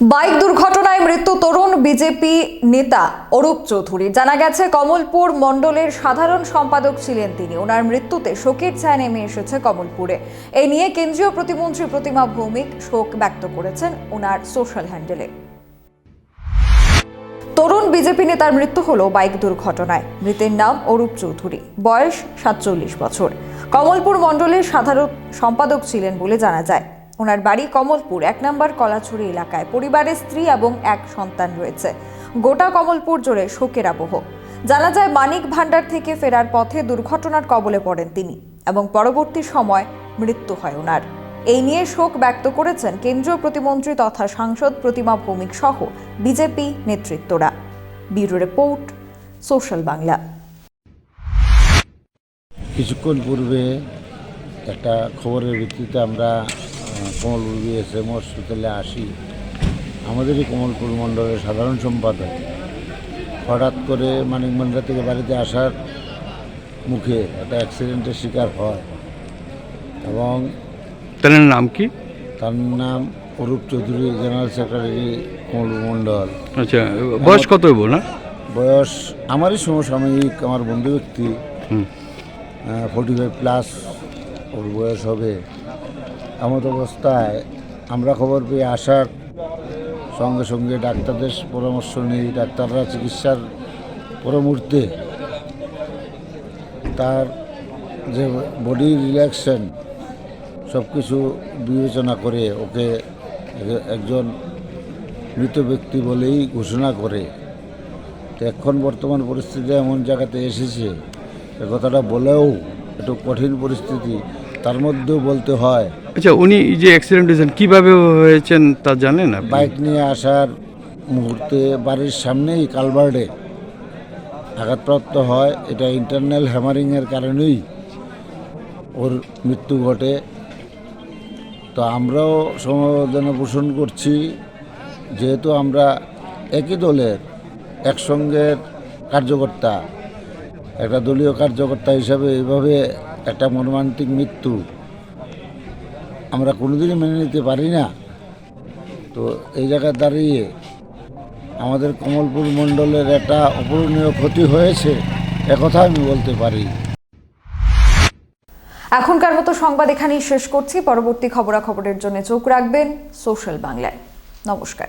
Bike দুর্ঘটনায় মৃত্যু তরুণ BJP নেতা অরূপ চৌধুরী। জানা গেছে, কমলপুর মণ্ডলের সাধারণ সম্পাদক ছিলেন তিনি। ওনার মৃত্যুতে শোকের ছায়া নেমে এসেছে কমলপুরে। এই নিয়ে কেন্দ্রীয় প্রতিমন্ত্রী প্রতিমা ভৌমিক শোক ব্যক্ত করেছেন ওনার সোশ্যাল হ্যান্ডেলে। তরুণ বিজেপি নেতার মৃত্যু হলো বাইক দুর্ঘটনায়। মৃতের নাম অরূপ চৌধুরী। বয়স সাতচল্লিশ বছর। কমলপুর মণ্ডলের সাধারণ সম্পাদক ছিলেন বলে জানা যায়। ওনার বাড়ি কমলপুর, এক নম্বর কলাছড়ি এলাকায়। পরিবারের স্ত্রী এবং এক সন্তান রয়েছে। গোটা কমলপুর জুড়ে শোকের আবহ। জানা যায়, মানিক ভান্ডার থেকে ফেরার পথে দুর্ঘটনার কবলে পড়েন তিনি এবং পরবর্তী সময় মৃত্যু হয় ওনার। এই নিয়ে শোক ব্যক্ত করেছেন কেন্দ্রীয় প্রতিমন্ত্রী তথা সাংসদ প্রতিমা ভৌমিক সহ বিজেপি নেতৃত্বরা। Bureau report, social Bangla. কিছুক্ষণ পূর্বে একটা খবরের ভিত্তিতে আমরা কমলপুর বিএসএম হসপিটালে আসি। আমাদেরই কমলপুর মণ্ডলের সাধারণ সম্পাদক। হঠাৎ করে মানিক মান্ডা থেকে বাড়িতে আসার মুখে একটা অ্যাক্সিডেন্টের শিকার হয় এবং তার নাম কি? তার নাম অরূপ চৌধুরী জেনারেল সেক্রেটারি কমলপুর মণ্ডল। আচ্ছা বয়স কত হইব না? বয়স আমারই সমসাময়িক আমার বন্ধু ব্যক্তি। ফোর্টি ফাইভ প্লাস ওর বয়স হবে। এমত অবস্থায় আমরা খবর পেয়ে আসার সঙ্গে সঙ্গে ডাক্তারদের পরামর্শ নিই, ডাক্তাররা চিকিৎসার পরমুহূর্তে তার যে বডি রিল্যাকশন সব কিছু বিবেচনা করে ওকে একজন মৃত ব্যক্তি বলেই ঘোষণা করে। তো এখন বর্তমান পরিস্থিতি এমন জায়গাতে এসেছে, এ কথাটা বলেও একটু কঠিন পরিস্থিতি তার মধ্যেও বলতে হয়। আচ্ছা উনি যে অ্যাক্সিডেন্ট হয়েছেন কীভাবে হয়েছেন তা জানেন বাইক নিয়ে আসার মুহূর্তে বাড়ির সামনেই কালভার্ডে আঘাতপ্রাপ্ত হয়। এটা ইন্টারনাল হ্যামারিংয়ের কারণেই ওর মৃত্যু ঘটে। তো আমরাও সমবেদনা পোষণ করছি যেহেতু আমরা একই দলের একসঙ্গের কার্যকর্তা একটা দলীয় কার্যকর্তা হিসাবে এইভাবে একটা মর্মান্তিক মৃত্যু আমরা কোনোদিনই মেনে নিতে পারি না। তো এই জায়গায় দাঁড়িয়ে আমাদের কমলপুর মণ্ডলের একটা অপূরণীয় ক্ষতি হয়েছে একথা আমি বলতে পারি। এখনকার মতো সংবাদ এখানেই শেষ করছি। পরবর্তী খবরাখবরের জন্য চোখ রাখবেন সোশ্যাল বাংলায়। নমস্কার।